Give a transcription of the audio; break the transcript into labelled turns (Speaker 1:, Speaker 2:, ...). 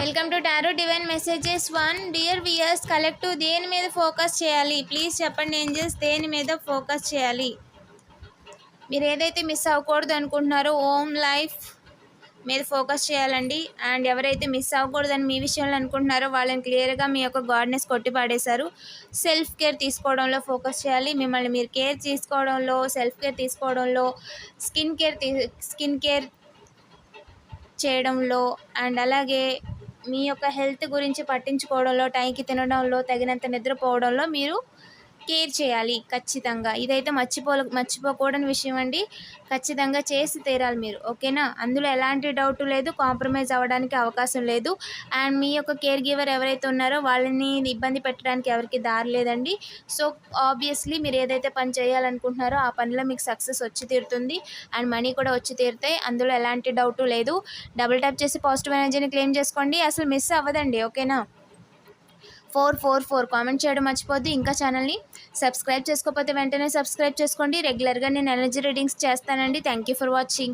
Speaker 1: Welcome to tarot divine messages one dear viewers collective దేని మీద focus చేయాలి? Please చెప్పండి ఏంజల్స్ దేని మీద ఫోకస్ చేయాలి? మీరు ఏదైతే మిస్ అవ్వకూడదు అనుకుంటున్నారో ఓమ్ లైఫ్ మీద ఫోకస్ చేయాలండి. అండ్ ఎవరైతే మిస్ అవ్వకూడదని మీ విషయంలో అనుకుంటున్నారో వాళ్ళని క్లియర్గా మీ యొక్క గాడ్నెస్ కొట్టి పాడేశారు. సెల్ఫ్ కేర్ తీసుకోవడంలో ఫోకస్ చేయాలి. మిమ్మల్ని మీరు కేర్ తీసుకోవడంలో సెల్ఫ్ కేర్ తీసుకోవడంలో స్కిన్ కేర్ తీ స్కిన్ కేర్ చేయడంలో అండ్ అలాగే మీ యొక్క హెల్త్ గురించి పట్టించుకోవడంలో టైంకి తినడంలో తగినంత నిద్రపోవడంలో మీరు కేర్ చేయాలి ఖచ్చితంగా. ఇదైతే మర్చిపో మర్చిపోకూడని విషయం అండి. ఖచ్చితంగా చేసి తీరాలి మీరు. ఓకేనా? అందులో ఎలాంటి డౌట్ లేదు. కాంప్రమైజ్ అవ్వడానికి అవకాశం లేదు. అండ్ మీ యొక్క కేర్ గివర్ ఎవరైతే ఉన్నారో వాళ్ళని ఇబ్బంది పెట్టడానికి ఎవరికి దారి లేదండి. సో ఆబ్వియస్లీ మీరు ఏదైతే పని చేయాలనుకుంటున్నారో ఆ పనిలో మీకు సక్సెస్ వచ్చి తీరుతుంది. అండ్ మనీ కూడా వచ్చి తీరుతాయి. అందులో ఎలాంటి డౌట్ లేదు. డబుల్ ట్యాప్ చేసి పాజిటివ్ ఎనర్జీని క్లెయిమ్ చేసుకోండి. అసలు మిస్ అవ్వదండి. ఓకేనా? ఫోర్ ఫోర్ ఫోర్ కామెంట్ చేయడం మర్చిపోద్దు ఇంకా ఛానల్ని సబ్స్క్రైబ్ చేసుకోకపోతే వెంటనే సబ్స్క్రైబ్ చేసుకోండి. రెగ్యులర్గా నేను ఎనర్జీ రీడింగ్స్ చేస్తానండి. Thank you for watching